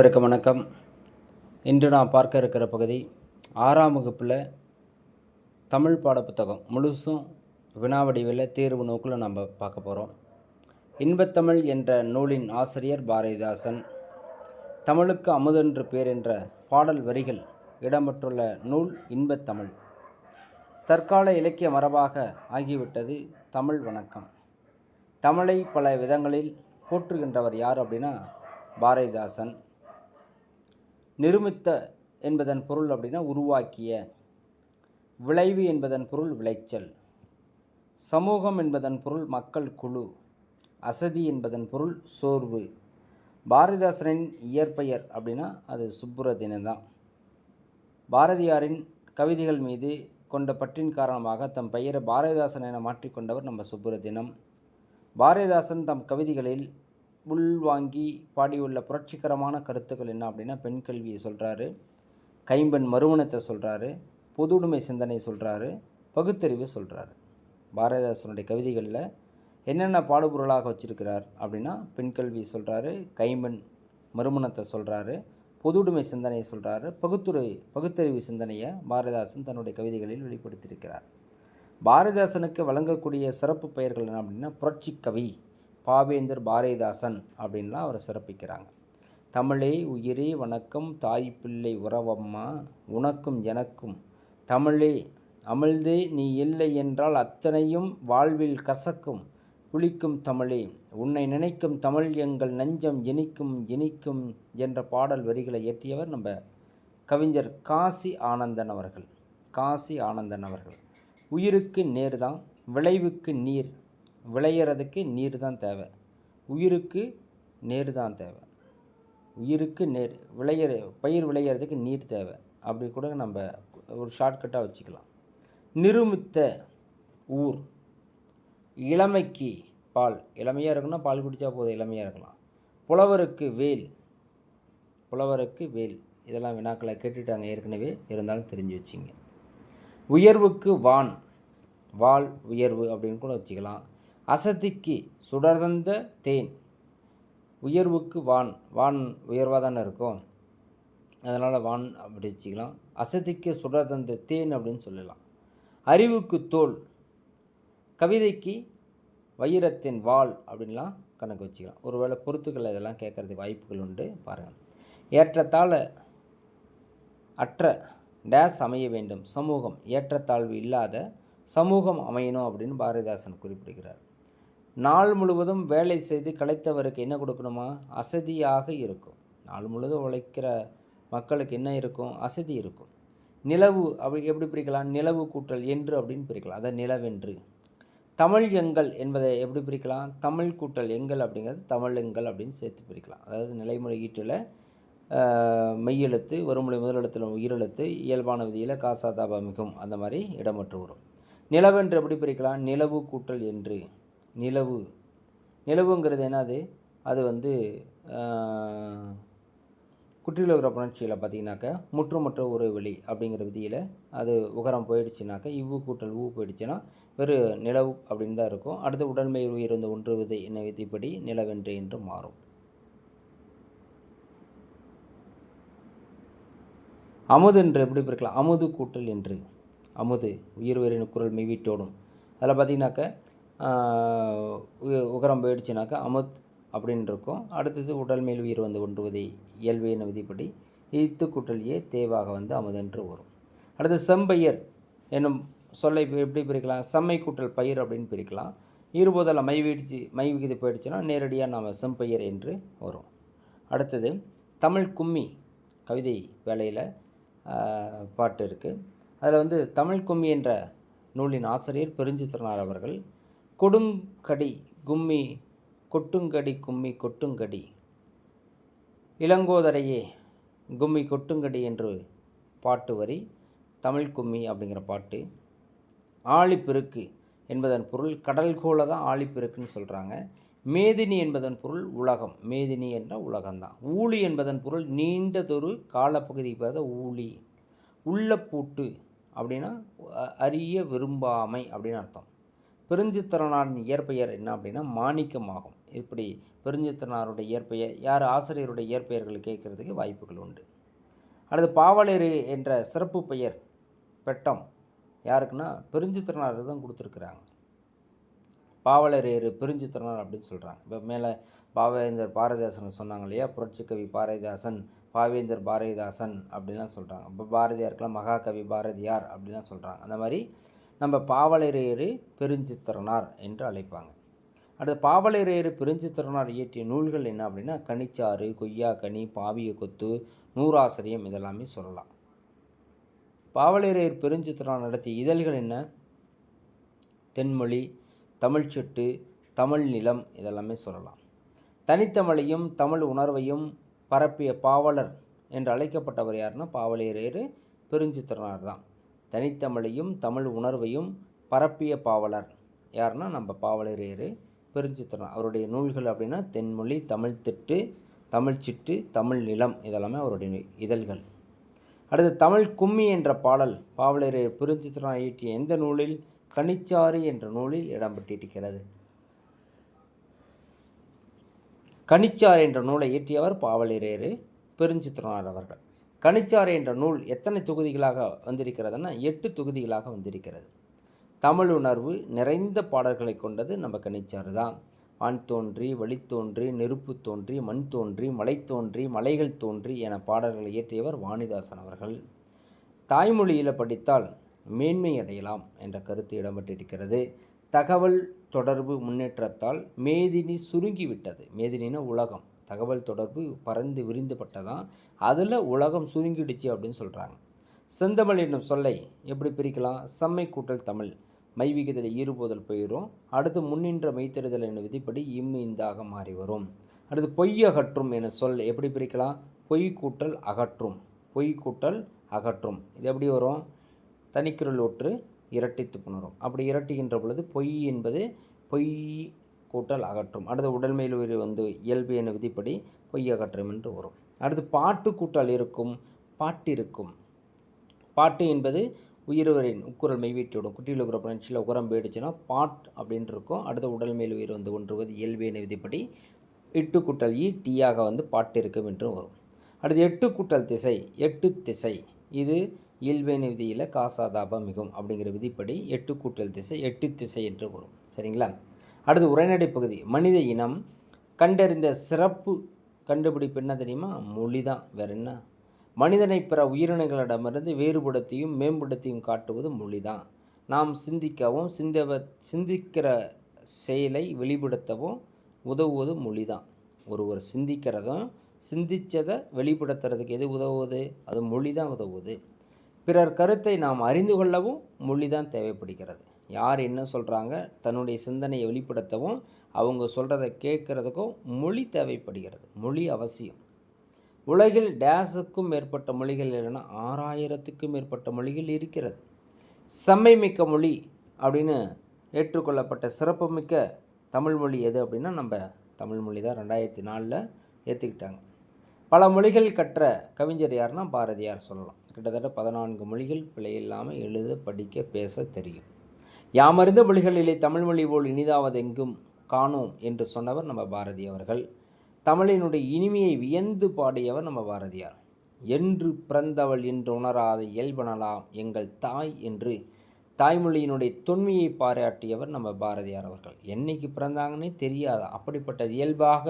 அனைவருக்கும் வணக்கம். இன்று நான் பார்க்க இருக்கிற பகுதி ஆறாம் வகுப்பில் தமிழ் பாடப்புத்தகம் முழுசும் வினாவடிவில் தேர்வு நோக்கில் நம்ம பார்க்க போகிறோம் இன்பத்தமிழ் என்ற நூலின் ஆசிரியர் பாரதிதாசன் தமிழுக்கு அமுதென்று பேர் என்ற பாடல் வரிகள் இடம்பெற்றுள்ள நூல் இன்பத்தமிழ். தற்கால இலக்கிய மரபாக ஆகிவிட்டது தமிழ் வணக்கம். தமிழை பல விதங்களில் போற்றுகின்றவர் யார் அப்படின்னா பாரதிதாசன். நிருமித்த என்பதன் பொருள் அப்படின்னா உருவாக்கிய. விளைவு என்பதன் பொருள் விளைச்சல். சமூகம் என்பதன் பொருள் மக்கள் குழு. அசதி என்பதன் பொருள் சோர்வு. பாரதிதாசனின் இயற்பெயர் அப்படின்னா அது சுப்புரத்தினம் தான் பாரதியாரின் கவிதைகள் மீது கொண்ட பற்றின் காரணமாக தம் பெயரை பாரதிதாசன் என மாற்றிக்கொண்டவர் நம்ம சுப்புரதினம் பாரதிதாசன் தம் கவிதைகளில் உள்வாங்கி பாடியுள்ள புரட்சிகரமான கருத்துக்கள் என்ன அப்படின்னா பெண் கல்வியை சொல்கிறாரு கைம்பெண் மறுமணத்தை சொல்கிறாரு பொதுவுடைமை சிந்தனை சொல்கிறாரு பகுத்தறிவு சொல்கிறாரு பாரதிதாசனுடைய கவிதைகளில் என்னென்ன பாடுபொருளாக வச்சுருக்கிறார் அப்படின்னா பெண் கல்வி சொல்கிறாரு கைம்பெண் மறுமணத்தை சொல்கிறாரு பொதுவுடைமை சிந்தனையை சொல்கிறாரு பகுத்துறை பகுத்தறிவு சிந்தனையை பாரதிதாசன் தன்னுடைய கவிதைகளில் வெளிப்படுத்தியிருக்கிறார். பாரதிதாசனுக்கு வழங்கக்கூடிய சிறப்பு பெயர்கள் என்ன அப்படின்னா புரட்சி கவி பாவேந்தர் பாரதிதாசன் அப்படின்லாம் அவரை சிறப்பிக்கிறாங்க. தமிழே உயிரே வணக்கம் தாய் பிள்ளை உறவம்மா உனக்கும் எனக்கும். தமிழே அமிழ்தே நீ இல்லை என்றால் அத்தனையும் வாழ்வில் கசக்கும். புளிக்கும் தமிழே உன்னை நினைக்கும் தமிழ் எங்கள் நெஞ்சம் இனிக்கும் இனிக்கும் என்ற பாடல் வரிகளை இயற்றியவர் நம்ம கவிஞர் காசி ஆனந்தன் அவர்கள். காசி ஆனந்தன் அவர்கள். உயிருக்கு நேர் தான் விளைவுக்கு நீர் விளையிறதுக்கு நீர் தான் தேவை. உயிருக்கு நேர் தான் தேவை. உயிருக்கு நேர் விளையிற பயிர் விளையிறதுக்கு நீர் தேவை. அப்படி கூட நம்ம ஒரு ஷார்ட்கட்டாக வச்சுக்கலாம். நிருமித்த ஊர். இளமைக்கு பால். இளமையாக இருக்குன்னா பால் குடித்தா போதும் இளமையாக இருக்கலாம். புலவருக்கு வேல். புலவருக்கு வேல். இதெல்லாம் வினாக்களை கேட்டுட்டாங்க ஏற்கனவே. இருந்தாலும் தெரிஞ்சு வச்சிங்க. உயர்வுக்கு வான். வால் உயர்வு அப்படின்னு கூட வச்சுக்கலாம். அசதிக்கு சுடர்ந்த தேன். உயர்வுக்கு வான். வான் உயர்வாக தானே இருக்கும். அதனால் வான் அப்படி வச்சுக்கலாம். அசதிக்கு சுடர்ந்த தேன் அப்படின்னு சொல்லலாம். அறிவுக்கு தோல். கவிதைக்கு வைரத்தின் வாள் அப்படின்லாம் கணக்கு வச்சுக்கலாம். ஒருவேளை பொறுத்துக்கள் இதெல்லாம் கேட்குறது வாய்ப்புகள் உண்டு. பாருங்கள் ஏற்றத்தாழ அற்ற டேஸ் அமைய வேண்டும். சமூகம். ஏற்றத்தாழ்வு இல்லாத சமூகம் அமையணும் அப்படின்னு பாரதிதாசன் குறிப்பிடுகிறார். நாள் முழுவதும் வேலை செய்து களைத்தவருக்கு என்ன கொடுக்கணுமா? அசதியாக இருக்கும். நாள் முழுவதும் உழைக்கிற மக்களுக்கு என்ன இருக்கும்? அசதி இருக்கும். நிலவு அப்படி எப்படி பிரிக்கலாம்? நிலவு கூட்டல் என்று அப்படின்னு பிரிக்கலாம். அதான் நிலவென்று. தமிழ் எங்கள் என்பதை எப்படி பிரிக்கலாம்? தமிழ் கூட்டல் எங்கள் அப்படிங்கிறது தமிழ் எங்கள் அப்படின்னு சேர்த்து பிரிக்கலாம். அதாவது நிலைமுறை ஈட்டில் மெய்யெழுத்து வருமொழி முதலெழுத்தில் உயிரெழுத்து இயல்பான விதியில் காசாதாபா அந்த மாதிரி இடமற்று வரும். நிலவென்று எப்படி பிரிக்கலாம்? நிலவு கூட்டல் என்று. நிலவு. நிலவுங்கிறது என்னது? அது வந்து குற்றிலுகிற புணர்ச்சியில் பார்த்தீங்கன்னாக்க முற்றுமற்ற ஒரு வெளி அப்படிங்கிற விதியில் அது உகரம் போயிடுச்சுனாக்க இவ்வு கூட்டல் ஊ போயிடுச்சுன்னா வெறும் நிலவு அப்படின்னு தான் இருக்கும். அடுத்து உடன்மை உயிர்ந்த ஒன்று விதை என்ன விதிப்படி நிலவென்று என்று மாறும். அமுது என்று எப்படி பிறக்கலாம்? அமுது கூட்டல் என்று. அமுது உயிர் உயிரின் குரல் மிவிட்டோடும் அதில் பார்த்தீங்கன்னாக்க உகரம் போயிடுச்சுனாக்கா அமுத் அப்படின்னு இருக்கும் அடுத்தது உடல் மேல் உயிர் வந்து ஒன்றுவதை இயல்பின விதிப்படி இத்து கூட்டல் ஏ தேவாக வந்து அமுதென்று வரும் அடுத்து செம்பயர் என்னும் சொல்லை எப்படி பிரிக்கலாம்? செம்மை கூட்டல் பயிர் அப்படின்னு பிரிக்கலாம். இருபதில் மை வீடுச்சு மை விகிது போயிடுச்சுன்னா நேரடியாக நாம் செம்பயர் என்று வரும். அடுத்தது தமிழ் கும்மி கவிதை வேலையில் பாட்டு இருக்குது அதில் வந்து தமிழ் கும்மி என்ற நூலின் ஆசிரியர் பெருஞ்சித்திரனார் அவர்கள் கொடுங்கடி கும்மி கொட்டுங்கடி கும்மி கொட்டுங்கடி. இளங்கோதரையே கும்மி கொட்டுங்கடி என்று பாட்டு வரி தமிழ் கும்மி அப்படிங்கிற பாட்டு. ஆழிப்பெருக்கு என்பதன் பொருள் கடல்கோள தான் ஆழிப்பெருக்குன்னு சொல்கிறாங்க மேதினி என்பதன் பொருள் உலகம். மேதினி என்ற உலகம்தான். ஊழி என்பதன் பொருள் நீண்டதொரு காலப்பகுதி பார்த்தா ஊழி. உள்ள பூட்டு அப்படின்னா அறிய விரும்பாமை அப்படின்னு அர்த்தம். பெருஞ்சித்திரனாரின் இயற்பெயர் என்ன அப்படின்னா மாணிக்கமாகும். இப்படி பெருஞ்சித்திரனாருடைய இயற்பெயர் யார் ஆசிரியருடைய இயற்பெயர்கள் கேட்கறதுக்கு வாய்ப்புகள் உண்டு. அடுத்து பாவலரு என்ற சிறப்பு பெயர் பெட்டம் யாருக்குன்னா பெருஞ்சித்திரனார் தான் கொடுத்துருக்குறாங்க. பாவலரேறு பெருஞ்சித்திரனார் அப்படின்னு சொல்கிறாங்க இப்போ மேலே பாவேந்தர் பாரதிதாசன் சொன்னாங்க இல்லையா புரட்சிக்கவி பாரதிதாசன் பாவேந்தர் பாரதிதாசன் அப்படின்லாம் சொல்கிறாங்க இப்போ பாரதியாருக்கெல்லாம் மகாகவி பாரதியார் அப்படின்லாம் சொல்கிறாங்க அந்த மாதிரி நம்ம பாவலரேறு பெருஞ்சித்திரனார் என்று அழைப்பாங்க. அடுத்து பாவலரேறு பெருஞ்சித்திரனார் இயற்றிய நூல்கள் என்ன அப்படின்னா கனிச்சாறு கொய்யாக்கனி பாவிய கொத்து நூறாசிரியம் இதெல்லாமே சொல்லலாம். பாவலரேர் பெருஞ்சித்திரனார் நடத்திய இதழ்கள் என்ன? தென்மொழி தமிழ்ச்சொட்டு தமிழ் நிலம் இதெல்லாமே சொல்லலாம். தனித்தமிழையும் தமிழ் உணர்வையும் பரப்பிய பாவலர் என்று அழைக்கப்பட்டவர் யாருன்னா பாவலரேறு பெருஞ்சித்திரனார் தான். தனித்தமிழையும் தமிழ் உணர்வையும் பரப்பிய பாவலர். யாருன்னா நம்ம பாவலரேறு பெருஞ்சித்திரன். அவருடைய நூல்கள் அப்படின்னா தென்மொழி தமிழ் திட்டு தமிழ் சிட்டு தமிழ் நிலம் இதெல்லாமே அவருடைய இதழ்கள். அடுத்து தமிழ் கும்மி என்ற பாடல் பாவலரே பெருஞ்சித்திரன் இயற்றிய எந்த நூலில்? கனிச்சாறு என்ற நூலில் இடம்பெற்றிருக்கிறது. கனிச்சாறு என்ற நூலை இயற்றியவர் பாவலரேறு பெருஞ்சித்திரனார் அவர்கள். கனிச்சாறு என்ற நூல் எத்தனை தொகுதிகளாக வந்திருக்கிறதுனா எட்டு தொகுதிகளாக வந்திருக்கிறது. தமிழ் உணர்வு நிறைந்த பாடல்களை கொண்டது நம்ம கணிச்சாறு தான். வான் தோன்றி வழி தோன்றி நெருப்பு தோன்றி மண் தோன்றி மலை தோன்றி மலைகள் தோன்றி என பாடல்களை இயற்றியவர் வாணிதாசன் அவர்கள். தாய்மொழியில் படித்தால் மேன்மை அடையலாம் என்ற கருத்து இடம்பெற்றிருக்கிறது. தகவல் தொடர்பு முன்னேற்றத்தால் மேதினி சுருங்கிவிட்டது. மேதினின உலகம். தகவல் தொடர்பு பறந்து விரிந்துபட்டதான் அதில் உலகம் சுருங்கிடுச்சு அப்படின்னு சொல்கிறாங்க செந்தமிழ் என்னும் சொல்லை எப்படி பிரிக்கலாம்? செம்மை கூட்டல் தமிழ். மைவிகத்தில் ஈறுபோதல் போயிடும் அடுத்து முன்னின்ற மெய்த்தெடுதல் என்னும் விதிப்படி இம்மு இந்தாக மாறி வரும். அடுத்து பொய் அகற்றும் என சொல் எப்படி பிரிக்கலாம்? பொய் கூட்டல் அகற்றும். பொய் கூட்டல் அகற்றும். இது எப்படி வரும்? தனிக்குரல் ஒற்று இரட்டித்து புணரும். அப்படி இரட்டுகின்ற பொழுது பொய் என்பது பொய் கூட்டல் அகற்றும். அடுத்து உடல்மையில் உயிர் வந்து இயல்பு என விதிப்படி பொய் அகற்றும் என்று வரும். அடுத்து பாட்டு கூட்டல் இருக்கும் பாட்டிருக்கும். பாட்டு என்பது உயிர்வரின் உக்குரல் மெய்வீட்டோடும் குட்டியில் இருக்கிற புணர்ச்சியில் உரம் போயிடுச்சுன்னா பாட் அப்படின்ட்டு இருக்கும். அடுத்த உடல் மேல் உயிர் வந்து ஒன்றுவது இயல்பு என விதிப்படி எட்டு கூட்டல் ஈ டீயாக வந்து பாட்டு இருக்கும் என்றும் வரும். அடுத்து எட்டு கூட்டல் திசை எட்டு திசை. இது இயல்பேன விதியில் காசாதாபம் மிகும் அப்படிங்கிற விதிப்படி எட்டு கூட்டல் திசை எட்டு திசை என்று வரும். சரிங்களா? அடுத்து உரைநடை பகுதி. மனித இனம். கண்டறிந்த சிறப்பு கண்டுபிடிப்பு என்ன தெரியுமா? மொழி தான் வேறு என்ன? மனிதனை பிற உயிரினங்களிடமிருந்து வேறுபடுத்தியும் மேம்படுத்தியும் காட்டுவது மொழி தான் நாம் சிந்திக்கவும் சிந்தவ சிந்திக்கிற செயலை வெளிப்படுத்தவும் உதவுவது மொழி தான் ஒருவர் சிந்திக்கிறதும் சிந்தித்ததை வெளிப்படுத்துறதுக்கு எது உதவுவது? அது மொழி தான் உதவுவது. பிறர் கருத்தை நாம் அறிந்து கொள்ளவும் மொழி தான் தேவைப்படுகிறது. யார் என்ன சொல்கிறாங்க தன்னுடைய சிந்தனையை வெளிப்படுத்தவும் அவங்க சொல்கிறத கேட்குறதுக்கும் மொழி தேவைப்படுகிறது. மொழி அவசியம். உலகில் டேஸுக்கும் மேற்பட்ட மொழிகள் இல்லைன்னா ஆறாயிரத்துக்கும் மேற்பட்ட மொழிகள் இருக்கிறது. செம்மைமிக்க மொழி அப்படின்னு ஏற்றுக்கொள்ளப்பட்ட சிறப்புமிக்க தமிழ் மொழி எது அப்படின்னா நம்ம தமிழ் மொழி தான் ரெண்டாயிரத்தி நாலில் ஏற்றுக்கிட்டாங்க பல மொழிகள் கற்ற கவிஞர் யாருன்னா பாரதியார் சொல்லலாம். கிட்டத்தட்ட பதினான்கு மொழிகள் பிழை இல்லாமல் எழுத படிக்க பேச தெரியும். யாமறிந்த மொழிகளிலே தமிழ்மொழி போல் இனிதாவது எங்கும் காணோம் என்று சொன்னவர் நம்ம பாரதி அவர்கள். தமிழினுடைய இனிமையை வியந்து பாடியவர் நம்ம பாரதியார். என்று பிறந்தவள் என்று உணராத இயல்பனலாம் எங்கள் தாய் என்று தாய்மொழியினுடைய தொன்மையை பாராட்டியவர் நம்ம பாரதியார் அவர்கள். என்னைக்கு பிறந்தாங்கன்னே தெரியாது. அப்படிப்பட்ட இயல்பாக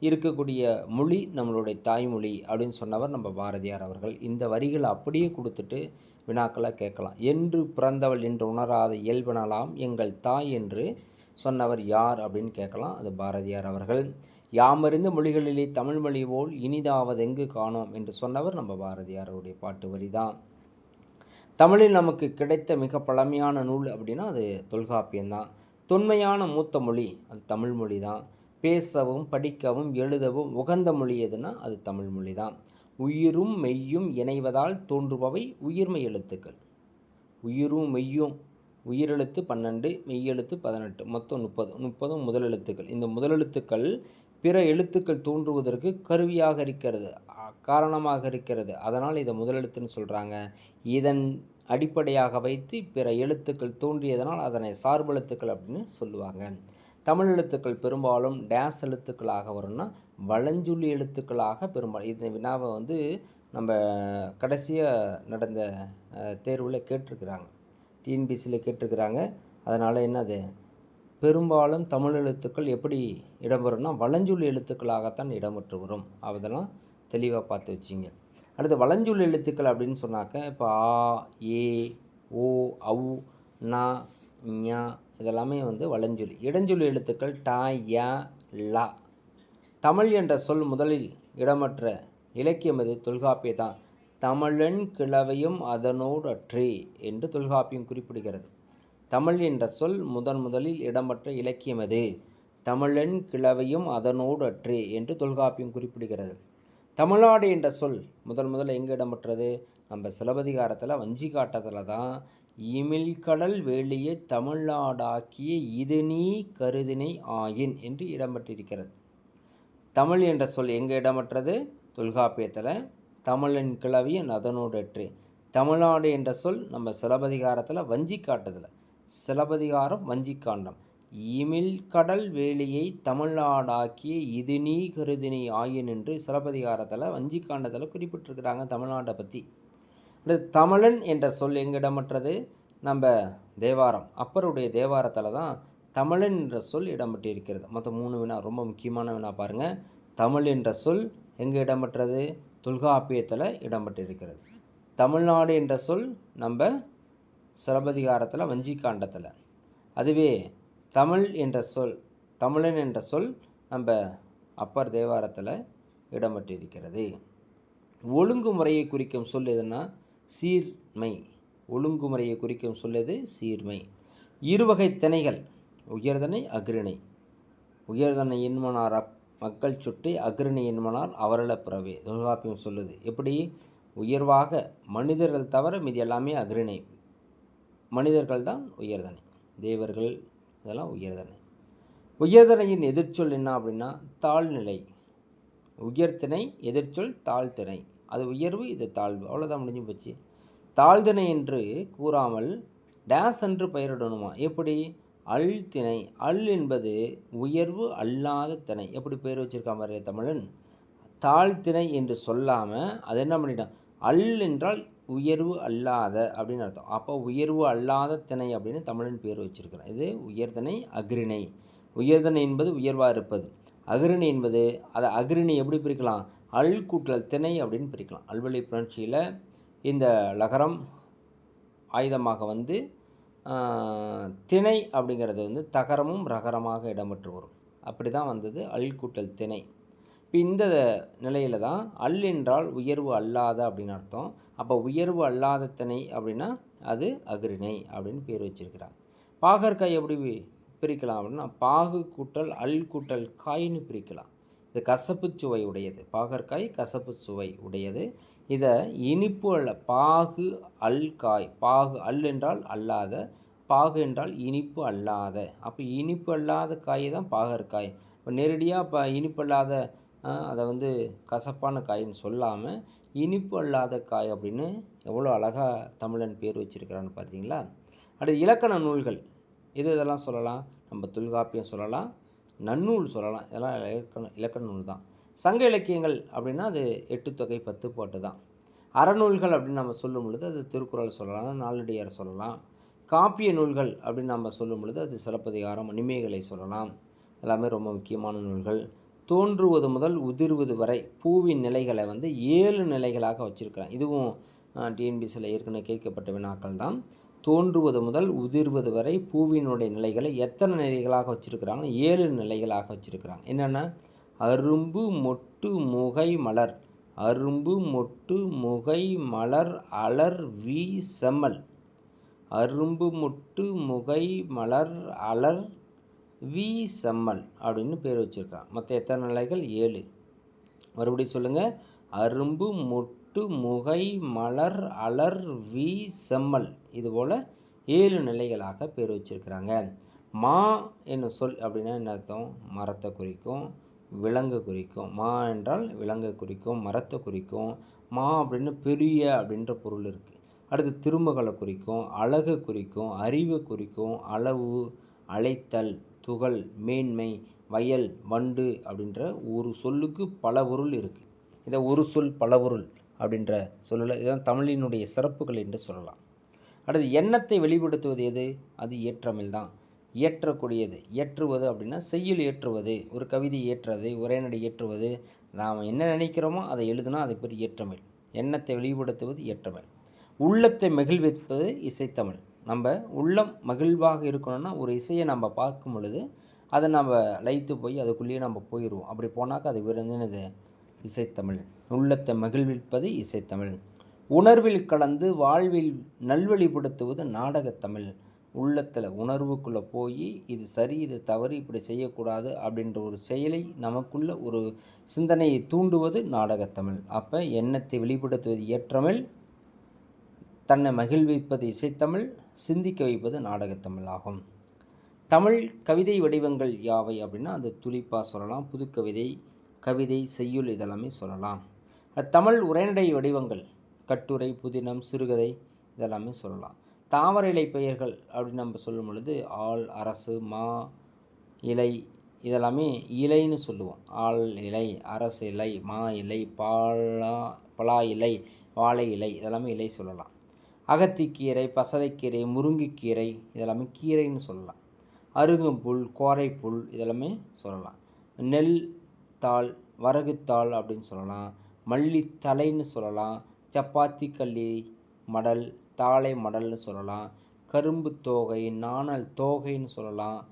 இருக்கக்கூடிய மொழி நம்மளுடைய தாய்மொழி அப்படின்னு சொன்னவர் நம்ம பாரதியார் அவர்கள். இந்த வரிகளை அப்படியே கொடுத்துட்டு வினாக்களை கேட்கலாம். என்று பிறந்தவள் என்று உணராத இயல்பனலாம் எங்கள் தாய் என்று சொன்னவர் யார்? அப்படின்னு கேட்கலாம். அது பாரதியார் அவர்கள். யாமறிந்த மொழிகளிலே தமிழ் மொழி போல் இனிதாவது எங்கு காணோம்? என்று சொன்னவர் நம்ம பாரதியாருடைய பாட்டு வரி தான் தமிழில் நமக்கு கிடைத்த மிக பழமையான நூல் அப்படின்னா அது தொல்காப்பியம்தான். தொன்மையான மூத்த மொழி அது தமிழ் மொழி தான் பேசவும் படிக்கவும் எழுதவும் உகந்த மொழி எதுனா அது தமிழ் மொழி தான் உயிரும் மெய்யும் இணைவதால் தோன்றுபவை உயிர்மை எழுத்துக்கள். உயிரும் மெய்யும் உயிரெழுத்து பன்னெண்டு மெய்யெழுத்து பதினெட்டு மொத்தம் முப்பது முப்பதும் முதலெழுத்துக்கள் இந்த முதலெழுத்துக்கள் பிற எழுத்துக்கள் தோன்றுவதற்கு கருவியாக இருக்கிறது காரணமாக இருக்கிறது. அதனால் இதை முதலெழுத்துன்னு சொல்கிறாங்க இதன் அடிப்படையாக வைத்து பிற எழுத்துக்கள் தோன்றியதனால் அதனை சார்பெழுத்துக்கள் அப்படின்னு சொல்லுவாங்க. தமிழ் எழுத்துக்கள் பெரும்பாலும் டேஸ் எழுத்துக்களாக வரும்னா வளஞ்சொல்லி எழுத்துக்களாக பெரும்பாலும் இந்த வினாவை வந்து நம்ம கடைசியாக நடந்த தேர்வில் கேட்டிருக்கிறாங்க. டிஎன்பிசியில் கேட்டிருக்கிறாங்க. அதனால் என்னது? பெரும்பாலும் தமிழ் எழுத்துக்கள் எப்படி இடம்பெறும்னா வளஞ்சொல்லி எழுத்துக்களாகத்தான் இடம்பெற்று வரும். அதெல்லாம் தெளிவாக பார்த்து வச்சிங்க. அடுத்து வளஞ்சொல் எழுத்துக்கள் அப்படின்னு சொன்னாக்க இப்போ ஆ ஏ ஓ அவு நா ஞா இதெல்லாமே வந்து வளஞ்சொல். இடஞ்சொல் எழுத்துக்கள் டா யா லா. தமிழ் என்ற சொல் முதலில் இடமற்ற இலக்கியம் அது தொல்காப்பிய தான். தமிழன் கிழவையும் அதனோடு அற்றே என்று தொல்காப்பியம் குறிப்பிடுகிறது. தமிழ் என்ற சொல் முதன் முதலில் இடமற்ற இலக்கியம் அது தமிழன் கிழவையும் அதனோடு அற்றே என்று தொல்காப்பியம் குறிப்பிடுகிறது. தமிழ்நாடு என்ற சொல் முதல் முதல்ல எங்கே இடம்பெற்றது? நம்ம சிலப்பதிகாரத்தில் வஞ்சி காட்டத்தில் தான் இமிழ்கடல் வேலியை தமிழ்நாடாக்கிய இது நீ கருதினை ஆயின் என்று இடம்பெற்றிருக்கிறது. தமிழ் என்ற சொல் எங்கே இடமற்றது தொல்காப்பியத்தில். தமிழின் கிளவியன் அதனோடற்று தமிழ்நாடு என்ற சொல் நம்ம சிலப்பதிகாரத்தில் வஞ்சி காட்டுதில். சிலப்பதிகாரம் வஞ்சிக்காண்டம் இமில் கடல் வேலியை தமிழ்நாடாக்கிய இது நீ கருதினை ஆயின் என்று சிலப்பதிகாரத்தில் வஞ்சிக்காண்டத்தில் குறிப்பிட்டிருக்கிறாங்க தமிழ்நாட்டை பற்றி தமிழன் என்ற சொல் எங்கிடமற்றது? நம்ம தேவாரம் அப்பருடைய தேவாரத்தில் தான் தமிழன் என்ற சொல் இடம்பெற்றிருக்கிறது. மொத்தம் மூணு வினா ரொம்ப முக்கியமான வினா பாருங்கள் தமிழ் என்ற சொல் எங்கே இடம்பெற்றது? தொல்காப்பியத்தில் இடம்பெற்றிருக்கிறது. தமிழ்நாடு என்ற சொல் நம்ம சிலப்பதிகாரத்தில் வஞ்சிக்காண்டத்தில் அதுவே தமிழ் என்ற சொல் தமிழன் என்ற சொல் நம்ம அப்பர் தேவாரத்தில் இடம்பெற்றிருக்கிறது. ஒழுங்குமுறையை குறிக்கும் சொல் எதுன்னா சீர்மை. ஒழுங்குமுறையை குறிக்கும் சொல்லது சீர்மை. இருவகை திணைகள் உயர்தனை அக்ரிணை உயர்தனை என்மனார் மக்கள் சுட்டி அக்ரிணை என்மனார் அவரள பிறவே. தொல்காப்பியம் சொல்லுது. எப்படி? உயர்வாக மனிதர்கள் தவிர மீது எல்லாமே அக்ரிணை மனிதர்கள் தான் உயர்தனை. தேவர்கள் இதெல்லாம் உயர்தனை. உயர்தனையின் எதிர்ச்சொல் என்ன அப்படின்னா தாழ்நிலை. உயர்த்திணை எதிர்ச்சொல் தாழ்த்திணை அது உயர்வு இது தாழ்வு. அவ்வளோதான் முடிஞ்சு போச்சு. தாழ்திணை என்று கூறாமல் டேஸ் என்று பெயரிடணுமா? எப்படி? அல் திணை. அல் என்பது உயர்வு அல்லாத திணை. எப்படி பெயர் வச்சிருக்காம மாதிரி தமிழன்? தாழ்த்திணை என்று சொல்லாமல் அது என்ன பண்ணிட்டான்? அல் என்றால் உயர்வு அல்லாத அப்படின்னு அர்த்தம். அப்போ உயர்வு அல்லாத திணை அப்படின்னு தமிழன் பேர் வச்சிருக்கிறான். இது உயர்தனை அக்ரிணை உயர்தனை என்பது உயர்வாக இருப்பது. அக்ரிணை என்பது அதை அக்ரிணி எப்படி பிரிக்கலாம்? அல் கூட்டல் திணை அப்படின்னு பிரிக்கலாம். அல்வழி புணர்ச்சியில் இந்த லகரம் ஆயுதமாக வந்து திணை அப்படிங்கிறது வந்து தகரமும் ரகரமாக இடம்பெற்று வரும். அப்படி தான் வந்தது அல் கூட்டல் திணை. இப்போ இந்த நிலையில் தான் அல் என்றால் உயர்வு அல்லாத அப்படின்னு அர்த்தம். அப்போ உயர்வு அல்லாத திணை அப்படின்னா அது அக்ரிணை அப்படின்னு பேர் வச்சிருக்கிறாங்க. பாகற்காய் எப்படி பிரிக்கலாம் அப்படின்னா பாகு கூட்டல் அல் கூட்டல் காயின்னு பிரிக்கலாம். இது கசப்பு சுவை உடையது பாகற்காய் கசப்பு சுவை உடையது. இதை இனிப்பு அல்ல பாகு அல் காய் பாகு அல் என்றால் அல்லாத பாகு என்றால் இனிப்பு அல்லாத. அப்போ இனிப்பு அல்லாத காய் தான் பாகற்காய். இப்போ நேரடியாக இப்போ இனிப்பு அல்லாத அதை வந்து கசப்பான காயின்னு சொல்லாமல் இனிப்பு அல்லாத காய் அப்படின்னு எவ்வளோ அழகாக தமிழன் பேர் வச்சுருக்கிறான்னு பார்த்தீங்களா அடுத்து இலக்கண நூல்கள். இது இதெல்லாம் சொல்லலாம்? நம்ம தொல்காப்பியம் சொல்லலாம். நன்னூல் சொல்லலாம். இதெல்லாம் இலக்கண இலக்கண நூல் தான். சங்க இலக்கியங்கள் அப்படின்னா அது எட்டு தொகை பத்து பாட்டு தான். அறநூல்கள் அப்படின்னு நம்ம சொல்லும் பொழுது அது திருக்குறள் சொல்லலாம் நாளடியார் சொல்லலாம். காப்பிய நூல்கள் அப்படின்னு நம்ம சொல்லும் பொழுது அது சிலப்பதிகாரம் மணிமேகலை சொல்லலாம். எல்லாமே ரொம்ப முக்கியமான நூல்கள். தோன்றுவது முதல் உதிர்வது வரை பூவின் நிலைகளை வந்து ஏழு நிலைகளாக வச்சுருக்கிறேன் இதுவும் டிஎன்பிசியில் ஏற்கனவே கேட்கப்பட்ட வினாக்கள் தான். தோன்றுவது முதல் உதிர்வது வரை பூவினுடைய நிலைகளை எத்தனை நிலைகளாக வச்சுருக்கிறாங்கன்னா ஏழு நிலைகளாக வச்சுருக்கிறாங்க. என்னென்னா அரும்பு மொட்டு முகை மலர். அரும்பு மொட்டு முகை மலர் அலர் வி செம்மல். அரும்பு மொட்டு முகை மலர் அலர் வி செம்மல் அப்படின்னு பேர் வச்சுருக்கான் மற்ற எத்தனை நிலைகள்? ஏழு. மறுபடியும் சொல்லுங்கள் அரும்பு மொட்டு முகை மலர் அலர் வி செம்மல். இதுபோல் ஏழு நிலைகளாக பேர் வச்சுருக்கிறாங்க. மா என்னும் சொல் அப்படின்னா என்ன அர்த்தம்? மரத்தை குறிக்கும் விலங்கு குறிக்கும். மா என்றால் விலங்கை குறிக்கும் மரத்தை குறிக்கும். மா அப்படின்னு பெரிய அப்படின்ற பொருள் இருக்குது அடுத்து திருமகளை குறிக்கும் அழகு குறிக்கும் அறிவை குறிக்கும் அளவு அழைத்தல் துகள் மேன்மை வயல் வண்டு அப்படின்ற ஒரு சொல்லுக்கு பல பொருள் இருக்குது இதை ஒரு சொல் பல பொருள். அப்படின்ற சொல்லில். இதுதான் தமிழினுடைய சிறப்புகள் என்று சொல்லலாம். அடுத்து எண்ணத்தை வெளிப்படுத்துவது எது? அது ஏற்றமிழ் தான். இயற்றக்கூடியது. இயற்றுவது அப்படின்னா செய்யுள் ஏற்றுவது ஒரு கவிதை ஏற்றுறது உரைநடை ஏற்றுவது நாம் என்ன நினைக்கிறோமோ அதை எழுதுனா அதை பேர் இயற்றமிழ் எண்ணத்தை வெளிப்படுத்துவது இயற்றமிழ் உள்ளத்தை மகிழ்விப்பது இசைத்தமிழ். நம்ம உள்ளம் மகிழ்வாக இருக்கணும்னா ஒரு இசையை நம்ம பார்க்கும் பொழுது அதை நம்ம லைத்து போய் அதுக்குள்ளேயே நம்ம போயிடுவோம். அப்படி போனாக்கா அது விருந்தினது இசைத்தமிழ். உள்ளத்தை மகிழ்விப்பது இசைத்தமிழ். உணர்வில் கலந்து வாழ்வில் நல்வழிப்படுத்துவது நாடகத்தமிழ். உள்ளத்தில் உணர்வுக்குள்ளே போய் இது சரி இது தவறு இப்படி செய்யக்கூடாது அப்படின்ற ஒரு செயலை நமக்குள்ள ஒரு சிந்தனையை தூண்டுவது நாடகத்தமிழ். அப்போ எண்ணத்தை வெளிப்படுத்துவது இயற்றமிழ் தன்னை மகிழ்விப்பது இசைத்தமிழ் சிந்திக்க வைப்பது நாடகத்தமிழ் ஆகும். தமிழ் கவிதை வடிவங்கள் யாவை அப்படின்னா அந்த துளிப்பா சொல்லலாம் புதுக்கவிதை கவிதை செய்யுள் இதெல்லாமே சொல்லலாம். தமிழ் உரைநடை வடிவங்கள் கட்டுரை புதினம் சிறுகதை இதெல்லாமே சொல்லலாம். தாவர இலை பெயர்கள் அப்படின்னு நம்ம சொல்லும் பொழுது ஆள் அரசு மா இலை இதெல்லாமே இலைன்னு சொல்லுவோம். ஆள் இலை அரசு இலை மா இலை பாலா பலா இலை வாழை இலை இதெல்லாமே இலை சொல்லலாம். அகத்திக்கீரை பசலைக்கீரை முருங்கைக்கீரை இதெல்லாமே கீரைன்னு சொல்லலாம். அருகம்புல் கோரைப்புல் இதெல்லாமே சொல்லலாம். நெல் தாள் வரகுத்தாள் அப்படின்னு சொல்லலாம். மல்லித்தலைன்னு சொல்லலாம். சப்பாத்தி கல்லி மடல் தாளை மடல்னு சொல்லலாம். கரும்பு தோகை நாணல் தோகைன்னு சொல்லலாம்.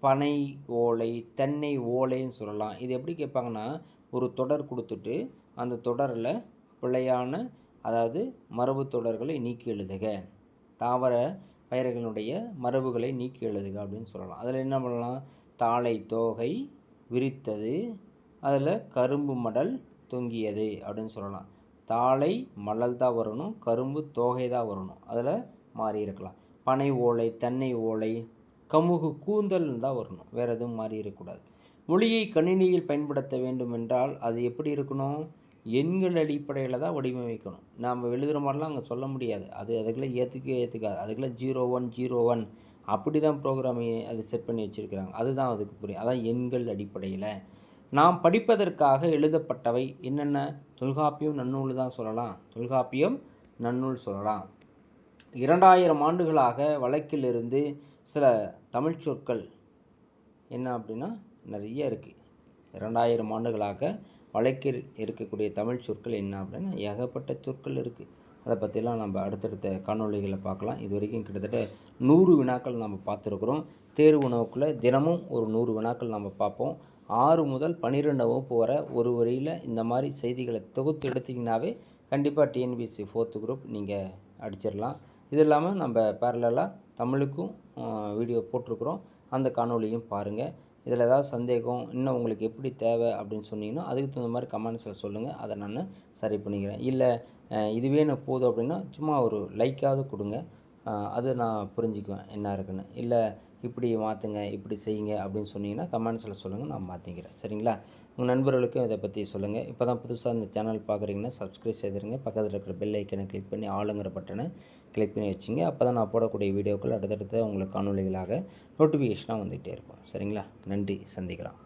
பனை ஓலை தென்னை ஓலைன்னு சொல்லலாம். இது எப்படி கேட்பாங்கன்னா ஒரு தொடர் கொடுத்துட்டு அந்த தொடரில் பிழையான அதாவது மரபு தொடர்களை நீக்கி எழுதுக. தாவர பயிர்களுடைய மரபுகளை நீக்கி எழுதுக அப்படின்னு சொல்லலாம். அதில் என்ன பண்ணலாம்? தாளை தோகை விரித்தது அதில் கரும்பு மடல் தொங்கியது அப்படின்னு சொல்லலாம். தாளை மலல் தான் வரணும் கரும்பு தோகை தான் வரணும். அதில் மாறி இருக்கலாம். பனை ஓலை தென்னை ஓலை கமுகு கூந்தல் தான் வரணும். வேறு எதுவும் மாறி இருக்கக்கூடாது. மொழியை கணினியில் பயன்படுத்த வேண்டும் என்றால் அது எப்படி இருக்கணும்? எண்கள் அடிப்படையில் தான் வடிவமைக்கணும். நாம் எழுதுகிற மாதிரிலாம் அங்கே சொல்ல முடியாது. அது அதுக்கெல்லாம் ஏற்றுக்கவே ஏற்றுக்காது அதுக்குள்ளே ஜீரோ ஒன் ஜீரோ ஒன் அப்படி தான் ப்ரோக்ராமை அது செட் பண்ணி வச்சுருக்கிறாங்க. அதுதான் அதுக்கு புரியும். அதான் எண்கள் அடிப்படையில். நாம் படிப்பதற்காக எழுதப்பட்டவை என்னென்ன? தொல்காப்பியம் நன்னூல் தான் சொல்லலாம். தொல்காப்பியம் நன்னூல் சொல்லலாம். இரண்டாயிரம் ஆண்டுகளாக வழக்கிலிருந்து சில தமிழ் சொற்கள் என்ன அப்படின்னா நிறைய இருக்குது இரண்டாயிரம் ஆண்டுகளாக வழக்கில் இருக்கக்கூடிய தமிழ் சொற்கள் என்ன அப்படின்னா ஏகப்பட்ட சொற்கள் இருக்குது அதை பற்றிலாம் நம்ம அடுத்தடுத்த காணொலிகளை பார்க்கலாம். இது வரைக்கும் கிட்டத்தட்ட நூறு வினாக்கள் நம்ம பார்த்துருக்குறோம். தேர்வு உணவுக்குள்ளே தினமும் ஒரு நூறு வினாக்கள் நம்ம பார்ப்போம். ஆறு முதல் பன்னிரெண்டு வகுப்பு வர ஒரு வரியில் இந்த மாதிரி செய்திகளை தொகுத்து எடுத்திங்கனாவே கண்டிப்பாக டிஎன்பிஎஸ்சி ஃபோர்த்து குரூப் நீங்கள் அடிச்சிடலாம். இது இல்லாமல் நம்ம பேரலாக தமிழுக்கும் வீடியோ போட்டிருக்குறோம். அந்த காணொலியும் பாருங்கள் இதில் ஏதாவது சந்தேகம் இன்னும் உங்களுக்கு எப்படி தேவை அப்படின்னு சொன்னீங்கன்னா அதுக்கு தகுந்த மாதிரி கமெண்ட்ஸில் சொல்லுங்கள் அதை நான் சரி பண்ணிக்கிறேன். இல்லை இதுவே நான் போதும் அப்படின்னா சும்மா ஒரு லைக்காவது கொடுங்க. அது நான் புரிஞ்சுக்குவேன். என்ன இருக்குன்னு. இல்லை இப்படி மாற்றுங்க இப்படி செய்யுங்க அப்படின்னு சொன்னீங்கன்னா கமெண்ட்ஸில் சொல்லுங்கள் நான் மாற்றிக்கிறேன் சரிங்களா? உங்கள் நண்பர்களுக்கும் இதை பற்றி சொல்லுங்கள் இப்போ தான் புதுசாக இந்த சேனல் பார்க்குறீங்கன்னா சப்ஸ்கிரைப் செய்திருங்க. பக்கத்தில் இருக்கிற பெல் ஐக்கனை கிளிக் பண்ணி ஆளுங்கிற பட்டனை கிளிக் பண்ணி வச்சுங்க. அப்போ தான் நான் போடக்கூடிய வீடியோக்கள் அடுத்தடுத்த உங்களுக்கு காணொலிகளாக நோட்டிஃபிகேஷனாக வந்துகிட்டே இருக்கும். சரிங்களா? நன்றி. சந்திக்கலாம்.